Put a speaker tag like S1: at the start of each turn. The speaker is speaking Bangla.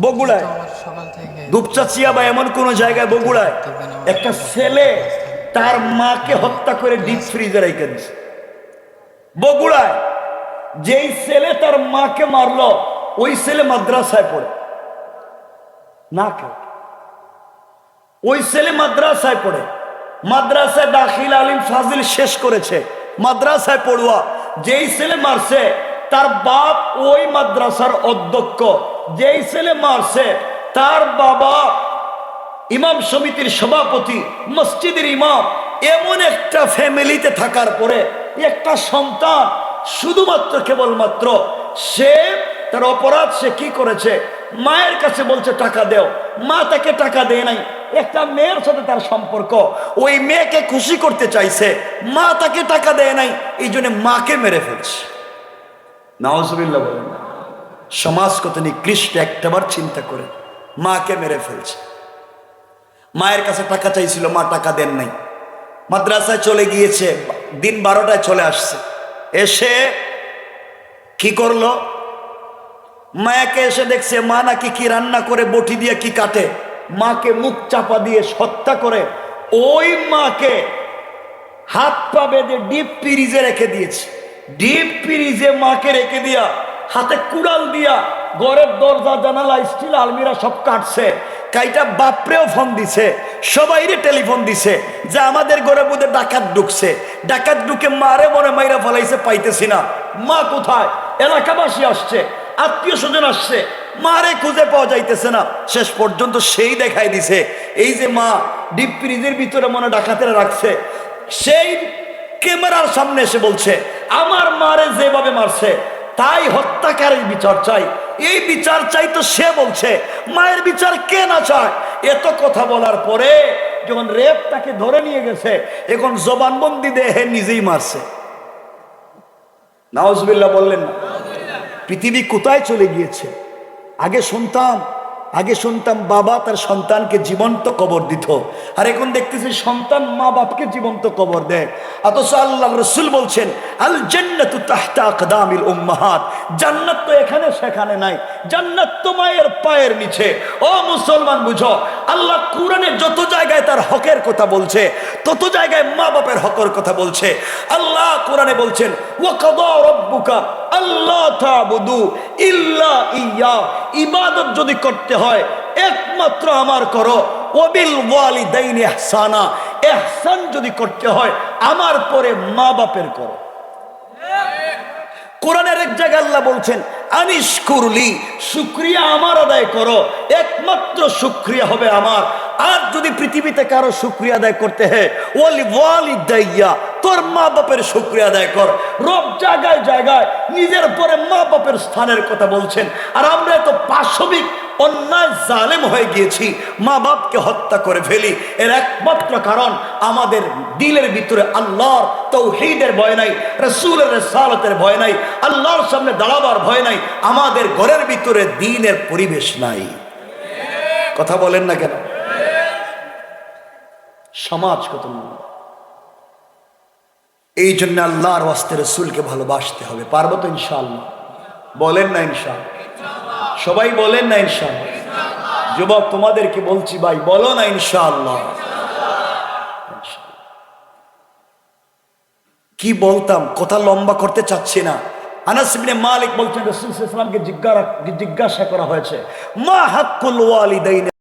S1: বগুড়ায়। দুপচাচিয়া বা এমন কোন জায়গায় বগুড়ায় একটা ছেলে তার মাকে হত্যা করে ডিপ ফ্রিজে রেখে দিছে। বগুড়ায় যেই ছেলে তার মাকে মারলো ওই ছেলে মাদ্রাসায় পড়ে। না কেউ। ওই ছেলে মাদ্রাসায় পড়ে। মাদ্রাসায় দাখিল আলিম ফাজিল শেষ করেছে। মাদ্রাসায় পড়ুয়া যেই ছেলে মারছে তার বাপ ওই মাদ্রাসার অধ্যক্ষ। যেই ছেলে মারছে, তার বাবা ইমাম সমিতির সভাপতি, মসজিদের ইমাম, এমন একটা ফ্যামিলিতে থাকার পরে একটা সন্তান শুধুমাত্র কেবলমাত্র সে, তার অপরাধ সে কি করেছে, মায়ের কাছে বলছে, টাকা দেও। মা তাকে টাকা দেয় নাই। একটা মেয়ের সাথে তার সম্পর্ক। ওই মেয়েকে খুশি করতে চাইছে। মা তাকে টাকা দেয় নাই। এই জন্য মাকে মেরে ফেলছে। নাওজবিল্লা বলেন না। সমাজ কত নিকৃষ্ট একটাবার চিন্তা করে, মাকে মেরে ফেলছে। মায়ের কাছে টাকা চাইছিল, মা টাকা দেন নাই। মাদ্রাসায় চলে গিয়েছে, দিন বারোটায় চলে আসছে। এসে কি করল? মায়াকে এসে দেখছে, মা নাকি কি রান্না করে, বটি দিয়ে কি কাটে। মাকে মুখ চাপা দিয়ে হত্যা করে, ওই মাকে হাত পা বেঁধে ডিপ পিরিজে রেখে দিয়েছে। ডিপ পিরিজে মাকে রেখে দিয়া হাতে কুড়াল দিয়া ঘরের দরজা, জানালা, স্টিল, আলমিরা সব কাটছে। কাইটা বাপরেও ফোন দিছে, সবাইরে টেলিফোন দিছে যে আমাদের ঘরে বোধে ডাকাত ঢুকছে। ডাকাত ঢুকে মারে মনে মাইরা ফেলাইছে, পাইতেছি না। মা কোথায়? এলাকাবাসী আসছে, আত্মীয় স্বজন আসছে, মারে খুঁজে পাওয়া যাইতেছে না। শেষ পর্যন্ত সেই দেখাই দিছে, এই যে মা ডিপ ফ্রিজের ভিতরে মনে ডাকাতেরা রাখছে। সেই ক্যামেরার সামনে এসে বলছে, আমার মারে যেভাবে মারছে তাই হত্যাকারীর বিচার চাই। এই বিচার চাই তো সে বলছে, মায়ের বিচার কে না চায়? এত কথা বলার পরে যখন রেপ তাকে ধরে নিয়ে গেছে, এখন জবানবন্দি দেহে নিজেই মারছে। নাওজবিল্লা বললেন না পৃথিবী কোথায় চলে গিয়েছে? আগে শুনতাম আগে শুনতাম বাবা তার সন্তানকে জীবন্ত কবর দিত। আর এখন দেখতেছি সন্তান মা বাপকে জীবন্ত কবর দেয়। অথচ আল্লাহ রসুল বলছেন আল জান্নাতু তাহতা আকদামিল উম্মাহাত। জান্নাত তো এখানে সেখানে নাই। জান্নাত তো মায়ের পায়ের নিচে। ও মুসলমান বুঝো, আল্লাহ কোরআনে যত জায়গায় তার হকের কথা বলছে, তত জায়গায় মা বাপের হকের কথা বলছে। আল্লাহ কোরআনে বলছেন ওয়াকাদা রাব্বুকা আল্লাহ তাবুদু ইল্লা ইয়া। ইবাদত যদি করতে হয়, একমাত্র আমার করো, ওবিল ওয়ালিদাইন ইহসানা এহসান যদি করতে হয়, আমার পরে মা বাপের করো। কোরআনের এক জায়গায় আল্লাহ বলছেন আনিস কুরলি শুক্রিয়া আমার আদায় করো, একমাত্র শুক্রিয়া হবে আমার। আর যদি পৃথিবীতে কারও শুক্রিয়া আদায় করতে হয়, ওয়ালি ওয়ালি দাইয়া তোর মা বাপের শুক্রিয়া আদায় কর। রব জায়গায় জায়গায় নিজের পরে মা বাপের স্থানের কথা বলছেন। আর আমরা এত পাশবিক অন্যায়, জালেম হয়ে গিয়েছি মা বাপকে হত্যা করে ফেলি। এর একমাত্র কারণ আমাদের দিলের ভিতরে আল্লাহর তৌহিদের ভয় নাই, রসুলের রেসালতের ভয় নাই, আল্লাহর সামনে দাঁড়াবার ভয় নাই, আমাদের ঘরের ভিতরে দিনের পরিবেশ নাই। কথা বলেন না কেন? সমাজ কত মূল্য এই জন্য আল্লাহর ওয়াস্তে রসুলকে ভালোবাসতে হবে। পারব তো ইনশাআল্লাহ? বলেন না ইনশাআল্লাহ। সবাই বলেন না ইনশাআল্লাহ। যুবক, তোমাদেরকে বলছি ভাই, বলো না ইনশাআল্লাহ। কি বলতাম? কথা লম্বা করতে চাচ্ছি না। আনাস ইবনে মালিক বলছেন, রাসূল ওয়াসাল্লামকে জিজ্ঞাসা জিজ্ঞাসা করা হয়েছে, মা হাক্কুল ওয়ালিদাইন